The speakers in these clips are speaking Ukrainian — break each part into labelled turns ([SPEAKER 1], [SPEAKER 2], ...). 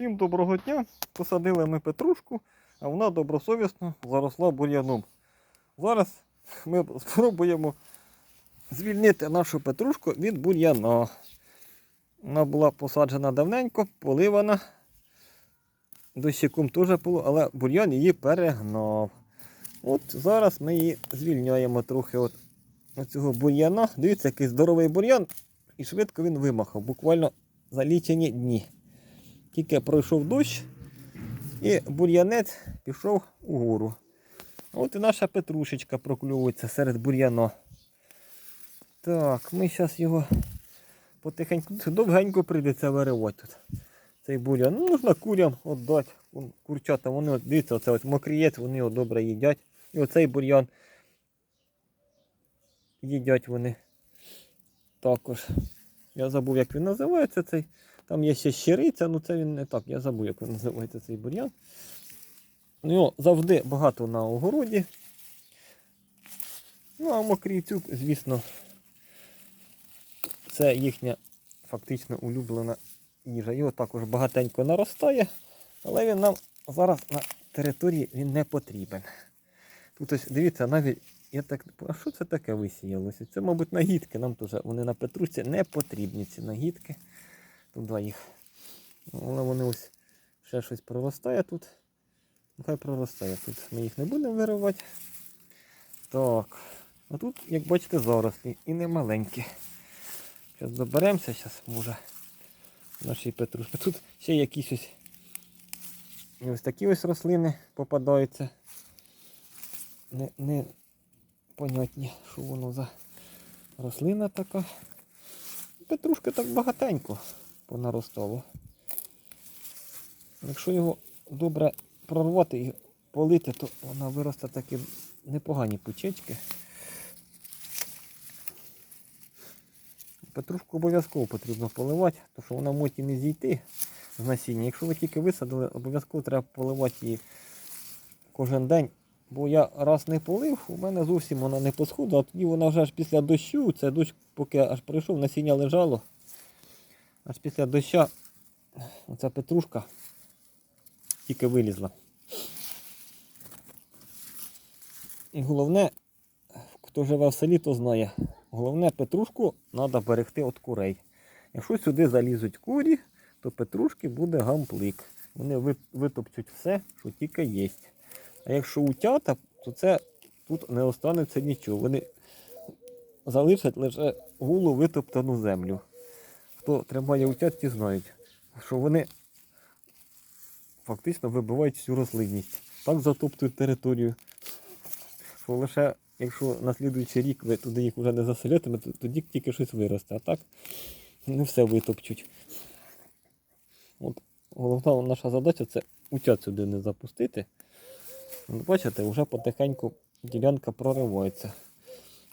[SPEAKER 1] Всім доброго дня. Посадили ми петрушку, а вона добросовісно заросла бур'яном. Зараз ми спробуємо звільнити нашу петрушку від бур'яна. Вона була посаджена давненько, поливана. Дощиком теж було, але бур'ян її перегнав. От зараз ми її звільняємо трохи от цього бур'яна. Дивіться, який здоровий бур'ян, і швидко він вимахав, буквально за лічені дні. Тільки пройшов дощ, і бур'янець пішов угору. От і наша петрушечка прокльовується серед бур'яна. Так, ми зараз його потихеньку, довгенько прийдеться виривати тут. Цей бур'ян. Ну, можна курям віддати. Курчата, вони, от, дивіться, оце ось мокрієць, вони його добре їдять. І оцей бур'ян їдять вони також. Я забув, як він називається цей. Там є ще щириця, ну це він не так. Я забув, як він називається цей бур'ян. Ну, його завжди багато на огороді. Ну, а мокрійцюк, звісно, це їхня фактично улюблена їжа. Його також багатенько наростає, але він нам зараз на території він не потрібен. Тут ось дивіться, навіть я так. А що це таке висіялося? Це, мабуть, нагідки. Нам теж вони на петрусі не потрібні ці нагідки. Туди їх. Але вони ось ще щось проростає тут. Нехай проростає. Тут ми їх не будемо виривати. Так. А тут, як бачите, зарослі і не маленькі. Зараз доберемося, зараз може наші петрушки. Тут ще якісь ось ось такі ось рослини попадаються. Не, не понятні, що воно за рослина така. Петрушка так багатенько понаростало. Якщо його добре прорвати і полити, то вона виросте такі непогані пучечки. Петрушку обов'язково потрібно поливати, тому що вона може не зійти з насіння. Якщо ви тільки висадили, обов'язково треба поливати її кожен день. Бо я раз не полив, у мене зовсім вона не посходила, а тоді вона вже аж після дощу, це дощ поки аж прийшов, насіння лежало. Аж після доща оця петрушка тільки вилізла. І головне, хто живе в селі, то знає. Головне, петрушку треба берегти від курей. Якщо сюди залізуть курі, то петрушки буде гамплик. Вони витопчуть все, що тільки є. А якщо утята, то це тут не останеться нічого. Вони залишать лише гулу витоптану землю. Хто тримає утят, ті знають, що вони фактично вибивають всю рослинність. Так затоптують територію. Що лише якщо на слідуючий рік ви туди їх вже не заселятимете, тоді тільки щось виросте. А так не все витопчуть. От головна наша задача це утят сюди не запустити. От бачите, вже потихеньку ділянка проривається.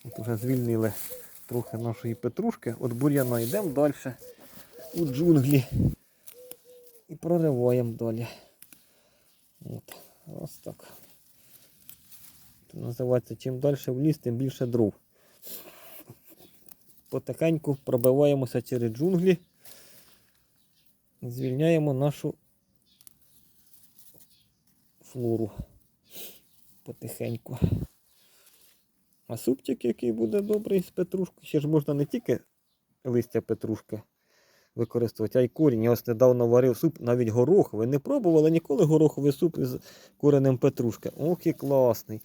[SPEAKER 1] От вже звільнили трохи нашої петрушки. От бур'яна йдемо далі у джунглі і прориваємо далі. От, ось так. Це називається чим далі в ліс, тим більше дров. Потихеньку пробиваємося через джунглі. Звільняємо нашу флору потихеньку. А супчик, який буде добрий з петрушки, ще ж можна не тільки листя петрушки використовувати, а й корінь. Я ось недавно варив суп, навіть горох. Ви не пробували ніколи гороховий суп із коренем петрушки. Ох і класний.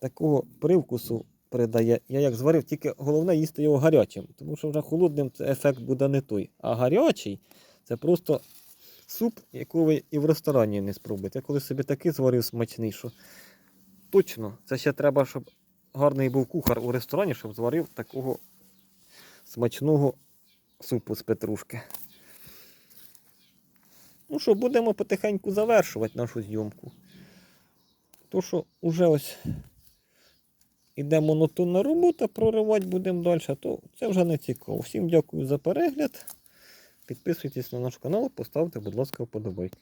[SPEAKER 1] Такого привкусу придає. Я як зварив, тільки головне їсти його гарячим, тому що вже холодним це ефект буде не той. А гарячий це просто суп, якого ви і в ресторані не спробуєте. Я коли собі такий зварив смачний, що точно, це ще треба, щоб гарний був кухар у ресторані, щоб зварив такого смачного супу з петрушки. Ну що, будемо потихеньку завершувати нашу зйомку. То, що вже ось іде монотонна робота, проривати будемо далі, то це вже не цікаво. Всім дякую за перегляд. Підписуйтесь на наш канал, поставте, будь ласка, вподобайки.